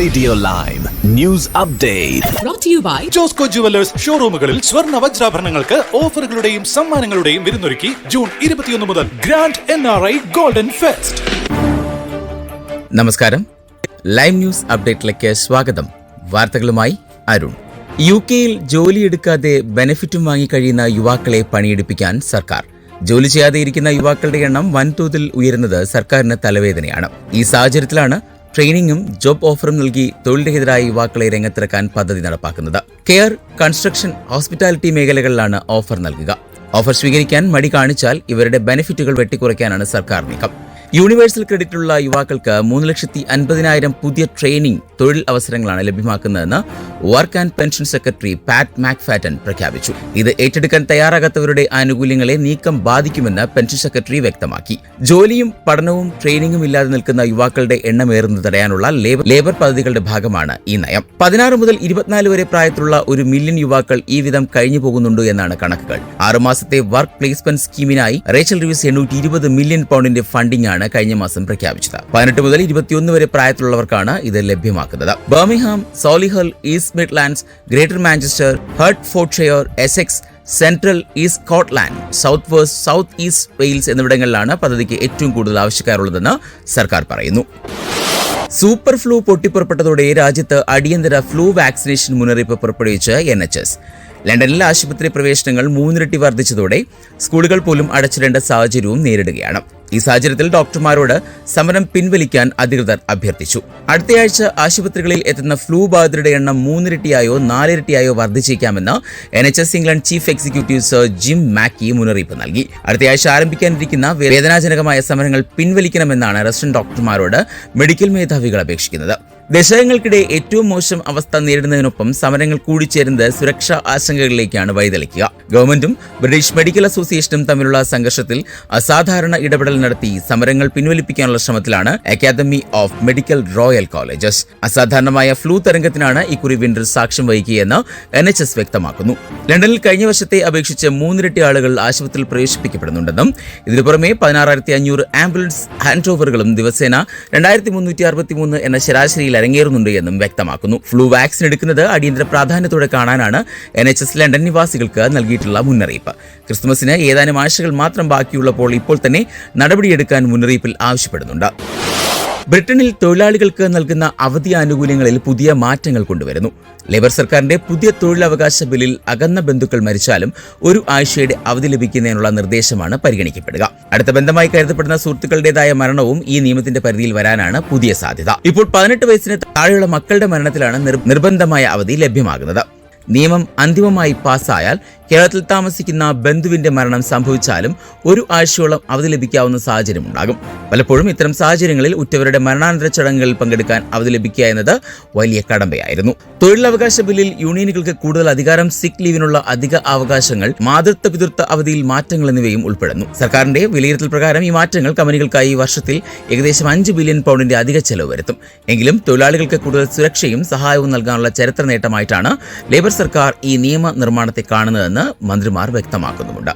Radio live news update Josco jewellers ഷോറൂമുകളിൽ സ്വർണ വജ്രാഭരണങ്ങൾക്ക് ഓഫറുകളുടെയും സമ്മാനങ്ങളുടെയും വിരുന്നൊരുക്കി ജൂൺ ഇരുപത്തിയൊന്ന് മുതൽ grand N R I golden fest. നമസ്കാരം. ലൈവ് ന്യൂസ് അപ്ഡേറ്റിലേക്ക് സ്വാഗതം. വാർത്തകളുമായി അരുൺ. യു കെയിൽ ജോലിയെടുക്കാതെ ബെനിഫിറ്റും വാങ്ങിക്കഴിയുന്ന യുവാക്കളെ പണിയെടുപ്പിക്കാൻ സർക്കാർ. ജോലി ചെയ്യാതെ ഇരിക്കുന്ന യുവാക്കളുടെ എണ്ണം വൻതോതിൽ ഉയരുന്നത് സർക്കാരിന് തലവേദനയാണ്. ഈ സാഹചര്യത്തിലാണ് ട്രെയിനിങ്ങും ജോബ് ഓഫറും നൽകി തൊഴിൽരഹിതരായ യുവാക്കളെ രംഗത്തിറക്കാൻ പദ്ധതി നടപ്പാക്കുന്നത്. കെയർ കൺസ്ട്രക്ഷൻ ഹോസ്പിറ്റാലിറ്റി മേഖലകളിലാണ് ഓഫർ നൽകുക. ഓഫർ സ്വീകരിക്കാൻ മടി കാണിച്ചാൽ ഇവരുടെ ബെനിഫിറ്റുകൾ വെട്ടിക്കുറയ്ക്കാനാണ് സർക്കാർ നീക്കം. യൂണിവേഴ്സൽ ക്രെഡിറ്റുള്ള യുവാക്കൾക്ക് മൂന്ന് ലക്ഷത്തി അൻപതിനായിരം പുതിയ ട്രെയിനിംഗ് തൊഴിൽ അവസരങ്ങളാണ് ലഭ്യമാക്കുന്നതെന്ന് work and pension secretary Pat McFadden പ്രഖ്യാപിച്ചു. ഇത് ഏറ്റെടുക്കാൻ തയ്യാറാകാത്തവരുടെ ആനുകൂല്യങ്ങളെ നീക്കം ബാധിക്കുമെന്ന് പെൻഷൻ സെക്രട്ടറി വ്യക്തമാക്കി. ജോലിയും പഠനവും ട്രെയിനിങ്ങും ഇല്ലാതെ നിൽക്കുന്ന യുവാക്കളുടെ എണ്ണമേറുന്നത് തടയാനുള്ള ലേബർ പദ്ധതികളുടെ ഭാഗമാണ് ഈ നയം. പതിനാറ് മുതൽ ഇരുപത്തിനാല് വരെ പ്രായത്തിലുള്ള ഒരു മില്യൺ യുവാക്കൾ ഈ വിധം കഴിഞ്ഞു പോകുന്നുണ്ട് എന്നാണ് കണക്കുകൾ. ആറുമാസത്തെ വർക്ക് പ്ലേസ്മെന്റ് സ്കീമിനായി റേച്ചൽ റിവ്യൂസ് എണ്ണൂറ്റി ഇരുപത് മില്യൺ പൗണ്ടിന്റെ ഫണ്ടിംഗ് ആണ് കഴിഞ്ഞ മാസം പ്രഖ്യാപിച്ചത്. പതിനെട്ട് മുതൽ ഇരുപത്തിയൊന്ന് വരെ പ്രായത്തിലുള്ളവർക്കാണ് ഇത് ലഭ്യമാക്കുന്നത്. Birmingham Solihull East Midlands Greater Manchester Hertfordshire Essex central east Scotland south west south east Wales എന്നിവിടങ്ങളിലാണ് പദ്ധതിക്ക് ഏറ്റവും കൂടുതൽ ആവശ്യക്കാരുള്ളതെന്ന് സർക്കാർ പറയുന്നു. സൂപ്പർ ഫ്ലൂ പൊട്ടിപ്പുറപ്പെട്ടതോടെ രാജ്യത്ത് അടിയന്തര ഫ്ലൂ വാക്സിനേഷൻ മുന്നറിയിപ്പ് പുറപ്പെടുവിച്ച് എൻ എച്ച് എസ് ലണ്ടനിലെ ആശുപത്രി പ്രവേശനങ്ങൾ മൂന്നിരട്ടി വർദ്ധിച്ചതോടെ സ്കൂളുകൾ പോലും അടച്ചിടേണ്ട സാഹചര്യവും നേരിടുകയാണ്. ഈ സാഹചര്യത്തിൽ ഡോക്ടർമാരോട് സമരം പിൻവലിക്കാൻ അധികൃതർ അഭ്യർത്ഥിച്ചു. അടുത്തയാഴ്ച ആശുപത്രികളിൽ എത്തുന്ന ഫ്ലൂ ബാധിതരുടെ എണ്ണം മൂന്നിരട്ടിയായോ നാലിരട്ടിയായോ വർദ്ധിച്ചേക്കാമെന്ന് N H S England chief executive sir Jim Mackey മുന്നറിയിപ്പ് നൽകി. അടുത്തയാഴ്ച ആരംഭിക്കാനിരിക്കുന്ന വേദനാജനകമായ സമരങ്ങൾ പിൻവലിക്കണമെന്നാണ് റെസിഡന്റ് ഡോക്ടർമാരോട് മെഡിക്കൽ മേധാവികൾ അപേക്ഷിക്കുന്നത്. ദശകങ്ങൾക്കിടെ ഏറ്റവും മോശം അവസ്ഥ നേരിടുന്നതിനൊപ്പം സമരങ്ങൾ കൂടിച്ചേരുന്നത് സുരക്ഷാ ആശങ്കകളിലേക്കാണ് വഴിതെളിക്കുക. ഗവൺമെന്റും ബ്രിട്ടീഷ് മെഡിക്കൽ അസോസിയേഷനും തമ്മിലുള്ള സംഘർഷത്തിൽ അസാധാരണ ഇടപെടൽ നടത്തി സമരങ്ങൾ പിൻവലിപ്പിക്കാനുള്ള ശ്രമത്തിലാണ് academy of medical royal colleges. അസാധാരണമായ ഫ്ലൂ തരംഗത്തിനാണ് ഇക്കുറി വിന്റർ സാക്ഷ്യം വഹിക്കുകയെന്ന് എൻ എച്ച് എസ് വ്യക്തമാക്കുന്നു. ലണ്ടനിൽ കഴിഞ്ഞ വർഷത്തെ അപേക്ഷിച്ച് മൂന്നിരട്ടി ആളുകൾ ആശുപത്രിയിൽ പ്രവേശിപ്പിക്കപ്പെടുന്നുണ്ടെന്നും ഇതിനു പുറമെ പതിനാറായിരത്തി അഞ്ഞൂറ് ആംബുലൻസ് ഹാൻഡ് ഓവറുകളും ദിവസേന രണ്ടായിരത്തി മുന്നൂറ്റി അറുപത്തി മൂന്ന് എന്ന ശരാശരിയിൽ അരങ്ങേറുന്നുണ്ട് എന്നും വ്യക്തമാക്കുന്നു. ഫ്ലൂ വാക്സിൻ എടുക്കുന്നത് അടിയന്തര പ്രാധാന്യത്തോടെ കാണാനാണ് എൻ എച്ച് എസ് ലണ്ടൻ നിവാസികൾക്ക് നൽകിയിട്ടുള്ള മുന്നറിയിപ്പ്. ക്രിസ്മസിന് ഏതാനും ആഴ്ചകൾ മാത്രം ബാക്കിയുള്ളപ്പോൾ ഇപ്പോൾ തന്നെ നടപടിയെടുക്കാൻ മുന്നറിയിപ്പിൽ ആവശ്യപ്പെടുന്നുണ്ട്. ബ്രിട്ടനിൽ തൊഴിലാളികൾക്ക് നൽകുന്ന അവധി ആനുകൂല്യങ്ങളിൽ പുതിയ മാറ്റങ്ങൾ കൊണ്ടുവരുന്നു. ലേബർ സർക്കാരിന്റെ പുതിയ തൊഴിലവകാശ ബില്ലിൽ അകന്ന ബന്ധുക്കൾ മരിച്ചാലും ഒരു ആഴ്ചയുടെ അവധി ലഭിക്കുന്നതിനുള്ള നിർദ്ദേശമാണ് പരിഗണിക്കപ്പെടുക. അടുത്ത ബന്ധമായി കരുതപ്പെടുന്ന സുഹൃത്തുക്കളുടേതായ മരണവും ഈ നിയമത്തിന്റെ പരിധിയിൽ വരാനാണ് പുതിയ സാധ്യത. ഇപ്പോൾ പതിനെട്ട് വയസ്സിന് താഴെയുള്ള മക്കളുടെ മരണത്തിലാണ് നിർബന്ധമായ അവധി ലഭ്യമാകുന്നത്. നിയമം അന്തിമമായി പാസ്സായാൽ കേരളത്തിൽ താമസിക്കുന്ന ബന്ധുവിന്റെ മരണം സംഭവിച്ചാലും ഒരു ആഴ്ചയോളം അവധി ലഭിക്കാവുന്ന സാഹചര്യമുണ്ടാകും പലപ്പോഴും ഇത്തരം സാഹചര്യങ്ങളിൽ ഉറ്റവരുടെ മരണാനന്തര ചടങ്ങുകളിൽ പങ്കെടുക്കാൻ അവധി ലഭിക്കുക എന്നത് വലിയ കടമ്പയായിരുന്നു. തൊഴിലവകാശ ബില്ലിൽ യൂണിയനുകൾക്ക് കൂടുതൽ അധികാരം സിക്ക് ലീവിനുള്ള അധിക അവകാശങ്ങൾ മാതൃത്വ പിതൃത്വ അവധിയിൽ മാറ്റങ്ങൾ എന്നിവയും ഉൾപ്പെടുന്നു. സർക്കാരിന്റെ വിലയിരുത്തൽ പ്രകാരം ഈ മാറ്റങ്ങൾ കമ്പനികൾക്കായി വർഷത്തിൽ ഏകദേശം അഞ്ച് ബില്യൺ പൗണ്ടിന്റെ അധിക ചെലവ് വരുത്തും. എങ്കിലും തൊഴിലാളികൾക്ക് കൂടുതൽ സുരക്ഷയും സഹായവും നൽകാനുള്ള ചരിത്ര നേട്ടമായിട്ടാണ് ലേബർ സർക്കാർ ഈ നിയമ നിർമ്മാണത്തെ കാണുന്നതെന്ന് മന്ത്രിമാർ വ്യക്തമാക്കുന്നുമുണ്ട്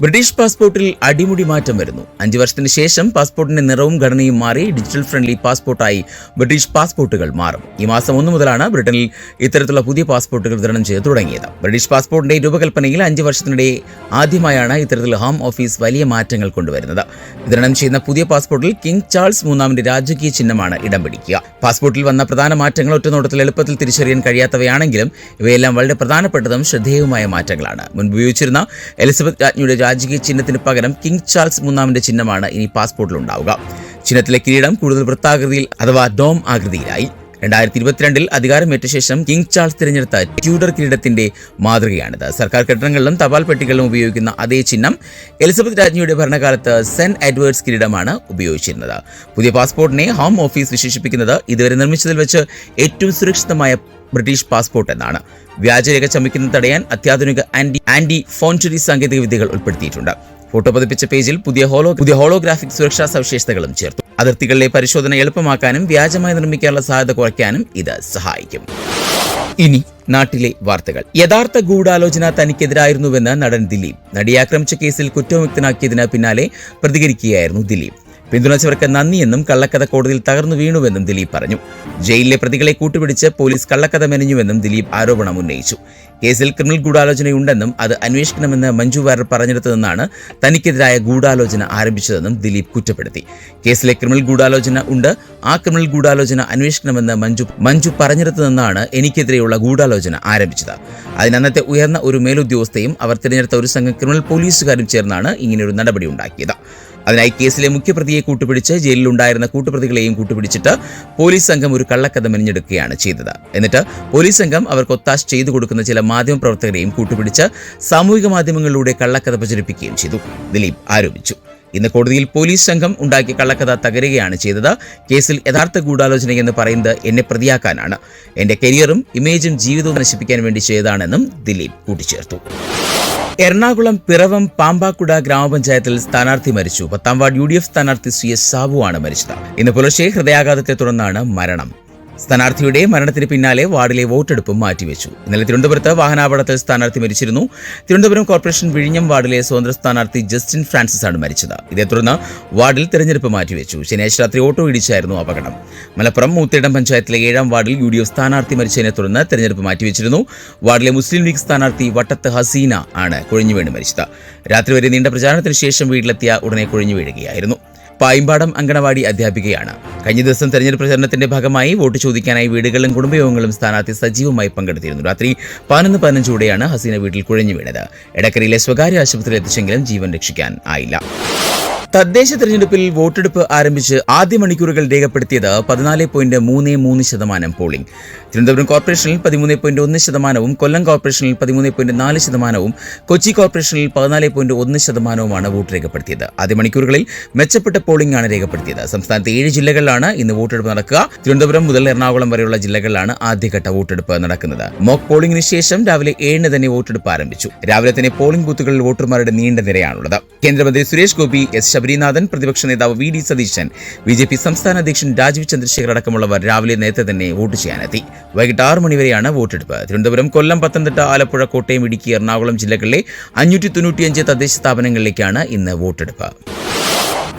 ബ്രിട്ടീഷ് പാസ്പോർട്ടിൽ അടിമുടി മാറ്റം വരുന്നു. അഞ്ചു വർഷത്തിന് ശേഷം പാസ്പോർട്ടിന്റെ നിറവും ഘടനയും മാറി ഡിജിറ്റൽ ഫ്രണ്ട്ലി പാസ്പോർട്ടായി ബ്രിട്ടീഷ് പാസ്പോർട്ടുകൾ മാറും. ഈ മാസം ഒന്ന് മുതലാണ് ബ്രിട്ടനിൽ ഇത്തരത്തിലുള്ള പുതിയ പാസ്പോർട്ടുകൾ വിതരണം ചെയ്ത് തുടങ്ങിയത്. ബ്രിട്ടീഷ് പാസ്പോർട്ടിന്റെ രൂപകൽപ്പനയിൽ അഞ്ച് വർഷത്തിനിടെ ആദ്യമായാണ് ഇത്തരത്തിൽ ഹോം ഓഫീസ് വലിയ മാറ്റങ്ങൾ കൊണ്ടുവരുന്നത്. വിതരണം ചെയ്യുന്ന പുതിയ പാസ്പോർട്ടിൽ കിങ് ചാൾസ് മൂന്നാമന്റെ രാജകീയ ചിഹ്നമാണ് ഇടം പിടിക്കുക. പാസ്പോർട്ടിൽ വന്ന പ്രധാന മാറ്റങ്ങൾ ഒറ്റനോട്ടത്തിൽ എളുപ്പത്തിൽ തിരിച്ചറിയാൻ കഴിയാത്തവയാണെങ്കിലും ഇവയെല്ലാം വളരെ പ്രധാനപ്പെട്ടതും ശ്രദ്ധേയവുമായ മാറ്റങ്ങളാണ്. മുൻപ് ഉപയോഗിച്ചിരുന്ന എലിസബത്ത് രാജ്ഞിയുടെ രാജകീയ ചിഹ്നത്തിന് പകരം കിങ് ചാൾസ് മൂന്നാമിന്റെ ചിഹ്നമാണ് ഇനി പാസ്പോർട്ടിൽ ഉണ്ടാവുക ചിഹ്നത്തിലെ കിരീടം കൂടുതൽ വൃത്താകൃതിയിൽ അഥവാ ഡോം ആകൃതിയിലായി. രണ്ടായിരത്തി ഇരുപത്തിരണ്ടിൽ അധികാരമേറ്റ ശേഷം കിങ് ചാൾസ് തിരഞ്ഞെടുത്ത ട്യൂഡർ കിരീടത്തിന്റെ മാതൃകയാണിത്. സർക്കാർ കെട്ടിടങ്ങളിലും തപാൽ പെട്ടികളിലും ഉപയോഗിക്കുന്ന അതേ ചിഹ്നം എലിസബത്ത് രാജ്ഞിയുടെ ഭരണകാലത്ത് സെന്റ് എഡ്വേർഡ്സ് കിരീടമാണ് ഉപയോഗിച്ചിരുന്നത്. പുതിയ പാസ്പോർട്ടിനെ ഹോം ഓഫീസ് വിശേഷിപ്പിക്കുന്നത് ഇതുവരെ നിർമ്മിച്ചതിൽ വെച്ച് ഏറ്റവും സുരക്ഷിതമായ ബ്രിട്ടീഷ് പാസ്പോർട്ട് എന്നാണ്. വ്യാജരേഖ ചമിക്കുന്നത് തടയാൻ അത്യാധുനിക ആന്റി ആന്റി ഫോൺചുറി സാങ്കേതിക വിദ്യകൾ ഉൾപ്പെടുത്തിയിട്ടുണ്ട്. ഫോട്ടോ പതിപ്പിച്ച പേജിൽ പുതിയ ഹോളോ പുതിയ ഹോളോഗ്രാഫിക് സുരക്ഷാ സവിശേഷതകളും ചേർത്തു. അതിർത്തികളിലെ പരിശോധന എളുപ്പമാക്കാനും വ്യാജമായി നിർമ്മിക്കാനുള്ള സാധ്യത കുറയ്ക്കാനും ഇത് സഹായിക്കും. ഇനി നാട്ടിലെ വാർത്തകൾ. യഥാർത്ഥ ഗൂഢാലോചന തനിക്കെതിരായിരുന്നുവെന്ന് നടൻ ദിലീപ്. നടി ആക്രമിച്ച കേസിൽ കുറ്റവിമുക്തനാക്കിയതിന് പിന്നാലെ പ്രതികരിക്കുകയായിരുന്നു ദിലീപ്. പിന്തുണച്ചവർക്ക് നന്ദിയെന്നും കള്ളക്കഥ കോടതിയിൽ തകർന്നു വീണുവെന്നും ദിലീപ് പറഞ്ഞു. ജയിലിലെ പ്രതികളെ കൂട്ടുപിടിച്ച് പോലീസ് കള്ളക്കഥ മെനഞ്ഞുവെന്നും ദിലീപ് ആരോപണം ഉന്നയിച്ചു. കേസിൽ ക്രിമിനൽ ഗൂഢാലോചനയുണ്ടെന്നും അത് അന്വേഷിക്കണമെന്ന് മഞ്ജു വാര്യർ പറഞ്ഞെടുത്തതെന്നാണ് തനിക്കെതിരായ ഗൂഢാലോചന ആരംഭിച്ചതെന്നും ദിലീപ് കുറ്റപ്പെടുത്തി. കേസിലെ ക്രിമിനൽ ഗൂഢാലോചന ഉണ്ട്. ആ ക്രിമിനൽ ഗൂഢാലോചന അന്വേഷിക്കണമെന്ന് മഞ്ജു മഞ്ജു പറഞ്ഞെടുത്തതെന്നാണ് എനിക്കെതിരെയുള്ള ഗൂഢാലോചന ആരംഭിച്ചത്. അതിനന്നത്തെ ഉയർന്ന ഒരു മേലുദ്യോഗസ്ഥയും അവർ തിരഞ്ഞെടുത്ത ഒരു സംഘം ക്രിമിനൽ പോലീസുകാരും ചേർന്നാണ് ഇങ്ങനെയൊരു നടപടി ഉണ്ടാക്കിയത്. അതിനായി കേസിലെ മുഖ്യപ്രതിയെ കൂട്ടുപിടിച്ച് ജയിലിലുണ്ടായിരുന്ന കൂട്ടുപ്രതികളെയും കൂട്ടുപിടിച്ചിട്ട് പോലീസ് സംഘം ഒരു കള്ളക്കഥ മെനഞ്ഞെടുക്കുകയാണ് ചെയ്തത്. എന്നിട്ട് പോലീസ് സംഘം അവർക്ക് ഒത്താശ ചെയ്തു കൊടുക്കുന്ന ചില മാധ്യമപ്രവർത്തകരെയും കൂട്ടുപിടിച്ച് സാമൂഹിക മാധ്യമങ്ങളിലൂടെ കള്ളക്കഥ പ്രചരിപ്പിക്കുകയും ചെയ്തു. ദിലീപ് ആരോപിച്ചു. ഇന്ന് കോടതിയിൽ പോലീസ് സംഘം ഉണ്ടാക്കിയ കള്ളക്കഥ തകരുകയാണ് ചെയ്തത്. കേസിൽ യഥാർത്ഥ ഗൂഢാലോചനയെന്ന് പറയുന്നത് എന്നെ പ്രതിയാക്കാനാണ്. എന്റെ കരിയറും ഇമേജും ജീവിതവും നശിപ്പിക്കാൻ വേണ്ടി ചെയ്തതാണെന്നും ദിലീപ് കൂട്ടിച്ചേർത്തു. എറണാകുളം പിറവം പാമ്പാക്കുട ഗ്രാമപഞ്ചായത്തിൽ സ്ഥാനാർത്ഥി മരിച്ചു. പത്താം വാർഡ് യു ഡി എഫ് സ്ഥാനാർത്ഥി സി എസ് സാബു ആണ് മരിച്ചത്. ഇന്ന് പുലർച്ചെ ഹൃദയാഘാതത്തെ തുടർന്നാണ് മരണം. സ്ഥാനാർത്ഥിയുടെ മരണത്തിന് പിന്നാലെ വാർഡിലെ വോട്ടെടുപ്പും മാറ്റിവെച്ചു. ഇന്നലെ തിരുവനന്തപുരത്ത് വാഹനാപകടത്തിൽ സ്ഥാനാർത്ഥി മരിച്ചിരുന്നു. തിരുവനന്തപുരം കോർപ്പറേഷൻ വിഴിഞ്ഞം വാർഡിലെ സ്വതന്ത്ര സ്ഥാനാർത്ഥി ജസ്റ്റിൻ ഫ്രാൻസിസ് ആണ് മരിച്ചത്. ഇതേ തുടർന്ന് വാർഡിൽ തെരഞ്ഞെടുപ്പ് മാറ്റിവെച്ചു. ശനിയാഴ്ച രാത്രി ഓട്ടോ ഇടിച്ചായിരുന്നു അപകടം. മലപ്പുറം മൂത്തേടം പഞ്ചായത്തിലെ ഏഴാം വാർഡിൽ യു ഡി എഫ് സ്ഥാനാർത്ഥി മരിച്ചതിനെ തുടർന്ന് തെരഞ്ഞെടുപ്പ് മാറ്റിവെച്ചിരുന്നു. വാർഡിലെ മുസ്ലിം ലീഗ് സ്ഥാനാർത്ഥി വട്ടത്ത് ഹസീന ആണ് കൊഴിഞ്ഞു വീണ് മരിച്ചത്. രാത്രി വരെ നീണ്ട പ്രചാരണത്തിന് ശേഷം വീട്ടിലെത്തിയ ഉടനെ കൊഴിഞ്ഞു വീഴുകയായിരുന്നു. പായിമ്പാടം അങ്കണവാടി അധ്യാപികയാണ്. കഴിഞ്ഞ ദിവസം തെരഞ്ഞെടുപ്പ് പ്രചരണത്തിന്റെ ഭാഗമായി വോട്ട് ചോദിക്കാനായി വീടുകളിലും കുടുംബയോഗങ്ങളും സ്ഥാനാർത്ഥി സജീവമായി പങ്കെടുത്തിരുന്നു. രാത്രി പതിനൊന്ന് പതിനഞ്ചോടെയാണ് ഹസീന വീട്ടിൽ കുഴഞ്ഞു വീണത്. എടക്കരയിലെ സ്വകാര്യ ആശുപത്രിയിൽ എത്തിച്ചെങ്കിലും ജീവൻ രക്ഷിക്കാൻ ആയില്ല. തദ്ദേശ തെരഞ്ഞെടുപ്പിൽ വോട്ടെടുപ്പ് ആരംഭിച്ച് ആദ്യ മണിക്കൂറുകൾ രേഖപ്പെടുത്തിയത് പതിനാല് പോയിന്റ് മൂന്ന് മൂന്ന് ശതമാനം പോളിംഗ്. തിരുവനന്തപുരം കോർപ്പറേഷനിൽ പതിമൂന്ന് പോയിന്റ് ഒന്ന് ശതമാനവും കൊല്ലം കോർപ്പറേഷനിൽ പതിമൂന്ന് പോയിന്റ് നാല് ശതമാനവും കൊച്ചി കോർപ്പറേഷനിൽ പതിനാല് പോയിന്റ് ഒന്ന് ശതമാനവുമാണ് വോട്ട് രേഖപ്പെടുത്തിയത്. ആദ്യ മണിക്കൂറുകളിൽ മെച്ചപ്പെട്ട പോളിംഗ് ആണ് രേഖപ്പെടുത്തിയത്. സംസ്ഥാനത്തെ ഏഴ് ജില്ലകളിലാണ് ഇന്ന് വോട്ടെടുപ്പ് നടക്കുക. തിരുവനന്തപുരം മുതൽ എറണാകുളം വരെയുള്ള ജില്ലകളിലാണ് ആദ്യഘട്ട വോട്ടെടുപ്പ് നടക്കുന്നത്. മോക്ക് പോളിംഗിന് ശേഷം രാവിലെ ഏഴിന് തന്നെ വോട്ടെടുപ്പ് ആരംഭിച്ചു. രാവിലെ തന്നെ പോളിംഗ് ബൂത്തുകളിൽ വോട്ടർമാരുടെ നീണ്ട നിരയാണുള്ളത്. കേന്ദ്രമന്ത്രി സുരേഷ് ഗോപി എസ് ശബരിനാഥൻ പ്രതിപക്ഷ നേതാവ് V D Satheesan B J P സംസ്ഥാന അധ്യക്ഷൻ രാജീവ് ചന്ദ്രശേഖർ അടക്കമുള്ളവർ രാവിലെ നേരത്തെ തന്നെ വോട്ട് ചെയ്യാനെത്തി. വൈകിട്ട് ആറ് മണിവരെയാണ് വോട്ടെടുപ്പ്. തിരുവനന്തപുരം കൊല്ലം പത്തനംതിട്ട ആലപ്പുഴ കോട്ടയം ഇടുക്കി എറണാകുളം ജില്ലകളിലെ അഞ്ഞൂറ്റി തൊണ്ണൂറ്റിയഞ്ച് തദ്ദേശ സ്ഥാപനങ്ങളിലേക്കാണ് ഇന്ന് വോട്ടെടുപ്പ്.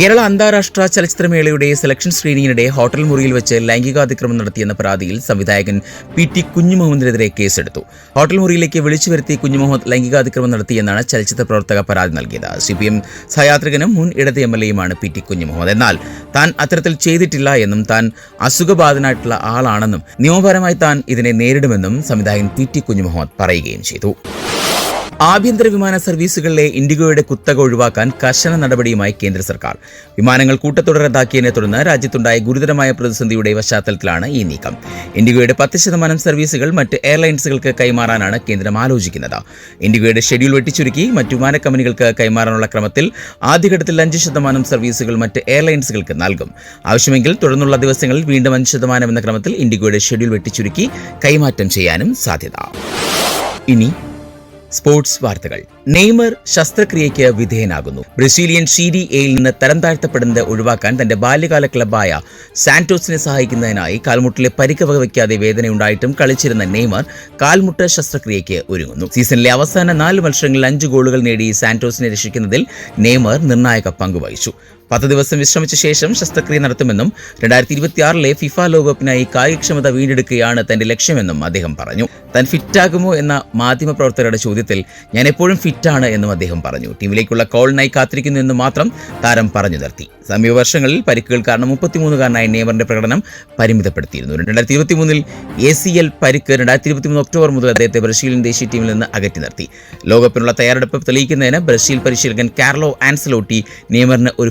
കേരള അന്താരാഷ്ട്ര ചലച്ചിത്രമേളയുടെ സെലക്ഷൻ സ്ക്രീനിങ്ങിനിടെ ഹോട്ടൽ മുറിയിൽ വെച്ച് ലൈംഗികാതിക്രമം നടത്തിയെന്ന പരാതിയിൽ സംവിധായകൻ പി ടി കുഞ്ഞുമുഹമ്മദിനെതിരെ കേസെടുത്തു. ഹോട്ടൽ മുറിയിലേക്ക് വിളിച്ചു വരുത്തി കുഞ്ഞുമുഹമ്മദ് ലൈംഗികാതിക്രമം നടത്തിയെന്നാണ് ചലച്ചിത്ര പ്രവർത്തക പരാതി നൽകിയത്. സി പി എം സഹയാത്രികനും മുൻ ഇടത് എം എൽ എയുമാണ് പി ടി കുഞ്ഞുമുഹമ്മദ്. എന്നാൽ താൻ അത്തരത്തിൽ ചെയ്തിട്ടില്ല എന്നും താൻ അസുഖബാധനായിട്ടുള്ള ആളാണെന്നും നിയമപരമായി താൻ ഇതിനെ നേരിടുമെന്നും സംവിധായകൻ പി ടി കുഞ്ഞുമുഹമ്മദ് പറയുകയും ചെയ്തു. ആഭ്യന്തര വിമാന സർവീസുകളിലെ ഇൻഡിഗോയുടെ കുത്തക ഒഴിവാക്കാൻ കർശന നടപടിയുമായി കേന്ദ്ര സർക്കാർ. വിമാനങ്ങൾ കൂട്ടത്തോടെ റദ്ദാക്കിയതിനെ തുടർന്ന് രാജ്യത്തുണ്ടായ ഗുരുതരമായ പ്രതിസന്ധിയുടെ പശ്ചാത്തലത്തിലാണ് ഈ നീക്കം. ഇൻഡിഗോയുടെ പത്ത് ശതമാനം സർവീസുകൾ മറ്റ് എയർലൈൻസുകൾക്ക് കൈമാറാനാണ് കേന്ദ്രം ആലോചിക്കുന്നത്. ഇൻഡിഗോയുടെ ഷെഡ്യൂൾ വെട്ടിച്ചുരുക്കി മറ്റു വിമാന കമ്പനികൾക്ക് കൈമാറാനുള്ള ക്രമത്തിൽ ആദ്യഘട്ടത്തിൽ അഞ്ച് ശതമാനം സർവീസുകൾ മറ്റ് എയർലൈൻസുകൾക്ക് നൽകും. ആവശ്യമെങ്കിൽ തുടർന്നുള്ള ദിവസങ്ങളിൽ വീണ്ടും അഞ്ച് ശതമാനം എന്ന ക്രമത്തിൽ ഇൻഡിഗോയുടെ ഷെഡ്യൂൾ വെട്ടിച്ചുരുക്കി കൈമാറ്റം ചെയ്യാനും സാധ്യത. ഇനി സ്പോർട്സ് വാർത്തകൾ. നെയ്മർ ശസ്ത്രക്രിയയ്ക്ക് വിധേയനാകുന്നു. ബ്രസീലിയൻ ഷീരി എയിൽ നിന്ന് തരം താഴ്ത്തപ്പെടുന്നത് ഒഴിവാക്കാൻ തന്റെ ബാല്യകാല ക്ലബായ സാന്റോസിനെ സഹായിക്കുന്നതിനായി കാൽമുട്ടിലെ പരിക്ക് വകവയ്ക്കാതെ വേദനയുണ്ടായിട്ടും കളിച്ചിരുന്ന നെയ്മർ കാൽമുട്ട് ശസ്ത്രക്രിയയ്ക്ക് ഒരുങ്ങുന്നു. സീസണിലെ അവസാന നാല് മത്സരങ്ങളിൽ അഞ്ച് ഗോളുകൾ നേടി സാന്റോസിനെ രക്ഷിക്കുന്നതിൽ നെയ്മർ നിർണായക പങ്കുവഹിച്ചു പത്ത് ദിവസം വിശ്രമിച്ച ശേഷം ശസ്ത്രക്രിയ നടത്തുമെന്നും രണ്ടായിരത്തി ഇരുപത്തിയാറിലെ ഫിഫ ലോകകപ്പിനായി കായികക്ഷമത വീണ്ടെടുക്കുകയാണ് തന്റെ ലക്ഷ്യമെന്നും അദ്ദേഹം പറഞ്ഞു. താൻ ഫിറ്റാകുമോ എന്ന മാധ്യമപ്രവർത്തകരുടെ ചോദ്യത്തിൽ ഞാൻ എപ്പോഴും ഫിറ്റാണ് എന്നും അദ്ദേഹം പറഞ്ഞു. ടീമിലേക്കുള്ള കോളിനായി കാത്തിരിക്കുന്നു എന്ന് മാത്രം താരം പറഞ്ഞു നിർത്തി. സമീപ വർഷങ്ങളിൽ പരിക്കുകൾ കാരണം മുപ്പത്തിമൂന്നുകാരനായ നെയ്മറിന്റെ പ്രകടനം പരിമിതപ്പെടുത്തിയിരുന്നു. രണ്ടായിരത്തി ഇരുപത്തിമൂന്നിൽ എ സി എൽ പരിക്ക് രണ്ടായിരത്തി ഇരുപത്തിമൂന്ന് ഒക്ടോബർ മുതൽ അദ്ദേഹത്തെ ബ്രസീലിയൻ ദേശീയ ടീമിൽ നിന്ന് അകറ്റി നിർത്തി. ലോകകപ്പിനുള്ള തയ്യാറെടുപ്പ് തെളിയിക്കുന്നതിന് ബ്രസീൽ പരിശീലകൻ കാർലോ ആൻസലോട്ടി നെയ്മറിന് ഒരു